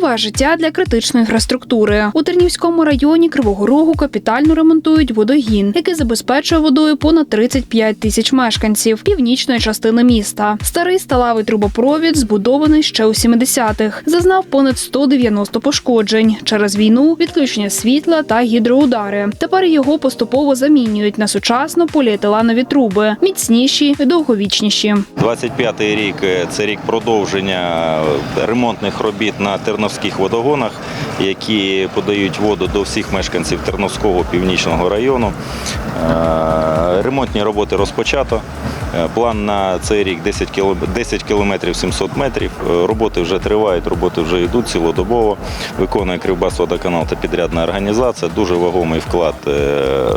Нове життя для критичної інфраструктури у Тернівському районі Кривого Рогу капітально ремонтують водогін, який забезпечує водою понад 35 тисяч мешканців північної частини міста. Старий сталевий трубопровід збудований ще у 70-х. Зазнав понад 190 пошкоджень через війну, відключення світла та гідроудари. Тепер його поступово замінюють на сучасно поліетиленові труби, міцніші і довговічніші. 25-й рік це рік продовження ремонтних робіт на терновських водогонах, які подають воду до всіх мешканців Терновського північного району. Е, Ремонтні роботи розпочато. Е, План на цей рік 10 кілометрів 700 метрів. Е, Роботи вже тривають, роботи вже йдуть цілодобово. Виконує Кривбасводоканал та підрядна організація. Дуже вагомий вклад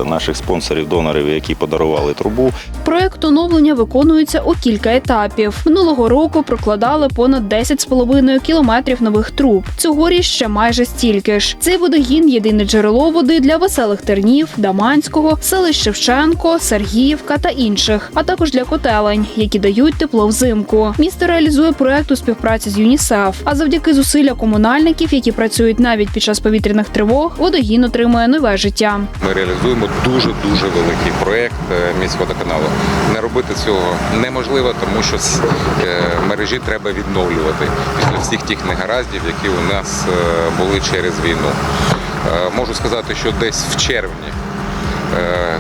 наших спонсорів, донорів, які подарували трубу. Проект оновлення виконується у кілька етапів. Минулого року прокладали понад 10,5 кілометрів нових труб. Цьогоріч ще майже стільки ж. Цей водогін єдине джерело води для веселих тернів, Даманського, селищ Шевченко, Сергіївка та інших, а також для котелень, які дають тепло взимку. Місто реалізує проект у співпраці з ЮНІСЕФ. А завдяки зусилля комунальників, які працюють навіть під час повітряних тривог, водогін отримує нове життя. Ми реалізуємо дуже дуже великий проєкт е, міськводоканалу. Не робити цього неможливо, тому що е, мережі треба відновлювати після всіх тих негараздів, які у нас е, були через війну. Е, Можу сказати, що десь в червні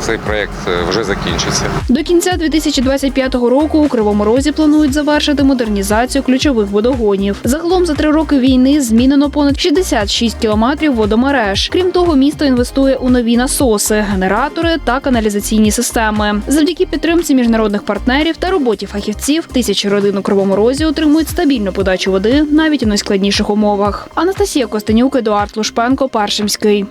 цей проєкт е, вже закінчиться. До кінця 2025 року у Кривому Розі планують завершити модернізацію ключових водогонів. Загалом за три роки війни змінено понад 66 кілометрів водомереж. Крім того, місто інвестує у нові насоси, генератори та каналізаційні системи. Завдяки підтримці міжнародних партнерів та роботі фахівців тисячі родин у Кривому Розі отримують стабільну подачу води навіть у найскладніших умовах. Анастасія Костенюк, Едуард Лушпенко, Паршимський.